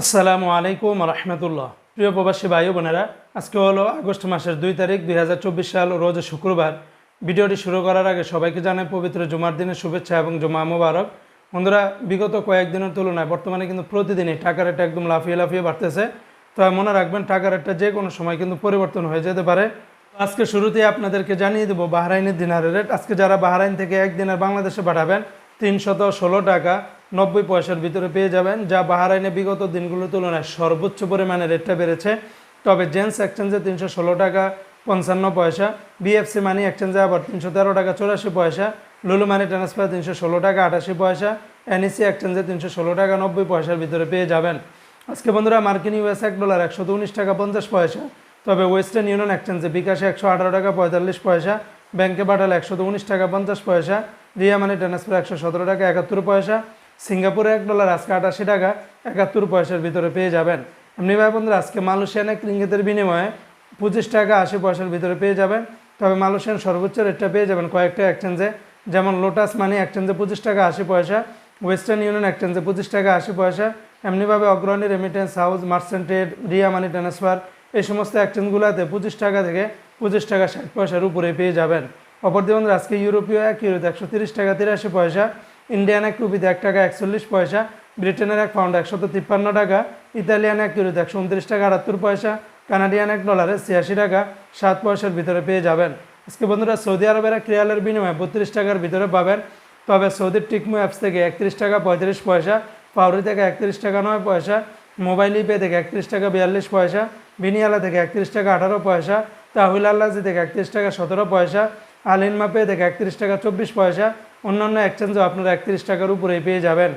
আসসালামু আলাইকুম রহমতুল্লাহ। প্রিয় প্রবাসী ভাই বোনেরা, আজকে হলো আগস্ট মাসের দুই তারিখ দুই হাজার চব্বিশ সাল, রোজ শুক্রবার। ভিডিওটি শুরু করার আগে সবাইকে জানাই পবিত্র জুমার দিনের শুভেচ্ছা এবং জুমা মুবারক। বন্ধুরা, বিগত কয়েকদিনের তুলনায় বর্তমানে কিন্তু প্রতিদিনই টাকা রেট একদম লাফিয়ে লাফিয়ে বাড়তেছে। তো মনে রাখবেন টাকা রেটটা যে কোনো সময় কিন্তু পরিবর্তন হয়ে যেতে পারে। আজকে শুরুতেই আপনাদেরকে জানিয়ে দেবো বাহরাইনের দিনারের রেট। আজকে যারা বাহরাইন থেকে একদিনের বাংলাদেশে পাঠাবেন, তিনশত ষোলো টাকা। নব্বই পয়সার ভিতরে পেয়ে যাবেন, যা বাহারাইনে বিগত দিনগুলোর তুলনায় সর্বোচ্চ পরিমাণে রেটটা বেড়েছে। তবে জেন্টস এক্সচেঞ্জে তিনশো ষোলো টাকা পঞ্চান্ন পয়সা, বিএফসি মানি এক্সচেঞ্জে আবার তিনশো তেরো টাকা চৌরাশি পয়সা, লুলু মানি ট্রান্সফার তিনশো ষোলো টাকা আটাশি পয়সা, এনইসি এক্সচেঞ্জে তিনশো ষোলো টাকা নব্বই পয়সার ভিতরে পেয়ে যাবেন। আজকে বন্ধুরা মার্কিন ইউএস এক ডলার একশো উনিশ টাকা পঞ্চাশ পয়সা, তবে ওয়েস্টার্ন ইউনিয়ন এক্সচেঞ্জে বিকাশে একশো আঠারো টাকা পঁয়তাল্লিশ পয়সা, ব্যাংকে পাঠালে একশো উনিশ টাকা পঞ্চাশ পয়সা, রিয়া মানি ট্রান্সফার একশো সতেরো টাকা একাত্তর পয়সা সিঙ্গাপুরে এক ডলার, আজকে আটাশি টাকা, একাত্তর পয়সার ভিতরে পেয়ে যাবেন। এমনি ভাই বন্ধুরা, আজকে মালয়েশিয়ান এক রিঙ্গিতের বিনিময়ে পঁচিশ টাকা, আশি পয়সার ভিতরে পেয়ে যাবেন। তবে মালয়েশিয়ান সর্বোচ্চ রেটটা পেয়ে যাবেন কয়েকটা এক্সচেঞ্জে যেমন লোটাস মানি এক্সচেঞ্জে পঁচিশ টাকা, আশি পয়সা ওয়েস্টার্ন ইউনিয়ন এক্সচেঞ্জে পঁচিশ টাকা, আশি পয়সা। এমনিভাবে Agrani remittance house merchant trade Ria money transfer এই সমস্ত এক্সচেঞ্জগুলোতে পঁচিশ টাকা থেকে পঁচিশ টাকা, ষাট পয়সার উপরে পেয়ে যাবেন। অপরদি বন্ধুরা, আজকে ইউরোপীয় এক ইউরোতে একশো তিরিশ টাকা, তিরাশি পয়সা ইন্ডিয়ান এক রুপিতে এক টাকা একচল্লিশ পয়সা ব্রিটেনের এক পাউন্ড একশত তিপ্পান্ন টাকা ইতালিয়ান এক ইউরোতে একশো উনত্রিশ টাকা আটাত্তর পয়সা কানাডিয়ান এক ডলারে ছিয়াশি টাকা, সাত পয়সার ভিতরে পেয়ে যাবেন। আজকে বন্ধুরা সৌদি আরবের এক বিনিময়ে বত্রিশ টাকার ভিতরে পাবেন। তবে সৌদির টিকমো অ্যাপস থেকে একত্রিশ টাকা পঁয়ত্রিশ পয়সা পাউরি থেকে একত্রিশ টাকা নয় পয়সা, মোবাইল ইপে থেকে একত্রিশ টাকা বিয়াল্লিশ পয়সা বিনিয়ালা থেকে একত্রিশ টাকা আঠারো পয়সা তাহুল আল্লাজি থেকে একত্রিশ টাকা সতেরো পয়সা আলিনমা পে থেকে একত্রিশ টাকা চব্বিশ পয়সা অন্যান্য এক্সচেঞ্জও আপনারা একত্রিশ টাকার উপরেই পেয়ে যাবেন।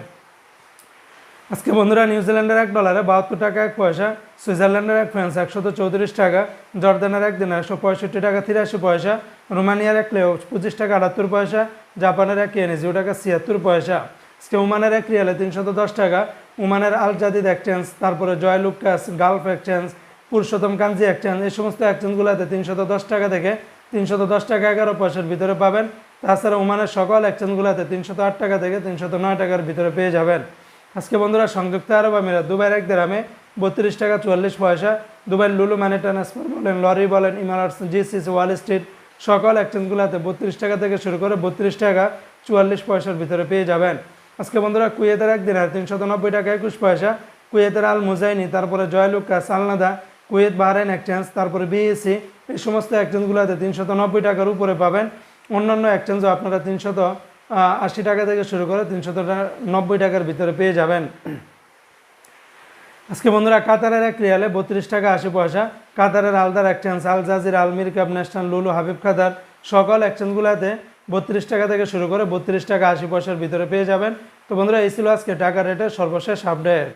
আজকে বন্ধুরা নিউজিল্যান্ডের এক ডলারে বাহাত্তর টাকা এক পয়সা সুইজারল্যান্ডের এক ফ্রান্স একশত চৌত্রিশ টাকা জর্দানের এক দিন একশো পঁয়ষট্টি টাকা তিরাশি পয়সা রোমানিয়ার এক লেও পঁচিশ টাকা আটাত্তর পয়সা জাপানের এক ইয়েনে জিরো টাকা ছিয়াত্তর পয়সা। আজকে ওমানের এক রিয়ালে তিনশত দশ টাকা ওমানের আল জাদিদ এক্সচেঞ্জ তারপরে Joyalukkas Gulf exchange Purushottam Kanji exchange এই সমস্ত এক্সচেঞ্জগুলোতে তিনশত দশ টাকা থেকে তিনশত দশ টাকা এগারো পয়সার ভিতরে পাবেন। তাছাড়া ওমানের সকল এক্সচেঞ্জগুলোতে তিনশত আট টাকা থেকে তিনশত নয় টাকার ভিতরে পেয়ে যাবেন। আজকে বন্ধুরা, সংযুক্ত আরব আমিরাত, দুবাইয়ের এক দেরামে বত্রিশ টাকা চুয়াল্লিশ পয়সা, দুবাইয়ের লুলু মানি ট্রান্সফার বলেন, লরি বলেন ইমারাটস জিসিসি, ওয়াল স্ট্রিট, সকল এক্সচেঞ্জগুলোতে বত্রিশ টাকা থেকে শুরু করে বত্রিশ টাকা চুয়াল্লিশ পয়সার ভিতরে পেয়ে যাবেন। আজকে বন্ধুরা, কুয়েতের এক দিনের তিনশত নব্বই টাকা একুশ পয়সা, কুয়েতের আল মুজাইনি, তারপরে জয়লুকা, সালনাদা, কুয়েত বাহরাইন এক্সচেঞ্জ, তারপরে বিএসসি এই সমস্ত এক্সচেঞ্জগুলোতে তিনশত নব্বই টাকার উপরে পাবেন। অন্যান্য এক্সচেঞ্জও আপনারা তিনশত আশি টাকা থেকে শুরু করে তিনশত নব্বই টাকার ভিতরে পেয়ে যাবেন। আজকে বন্ধুরা, কাতারের এক রিয়ালে বত্রিশ টাকা আশি পয়সা। কাতারের আলদার এক্সচেঞ্জ আল জাজির আলমির কাপ ন্যাশনাল লুলু, হাবিব কাতার, সকল এক্সচেঞ্জগুলোতে বত্রিশ টাকা থেকে শুরু করে বত্রিশ টাকা আশি পয়সার ভিতরে পেয়ে যাবেন। তো বন্ধুরা, এই ছিল আজকে টাকা রেটের সর্বশেষ আপডেট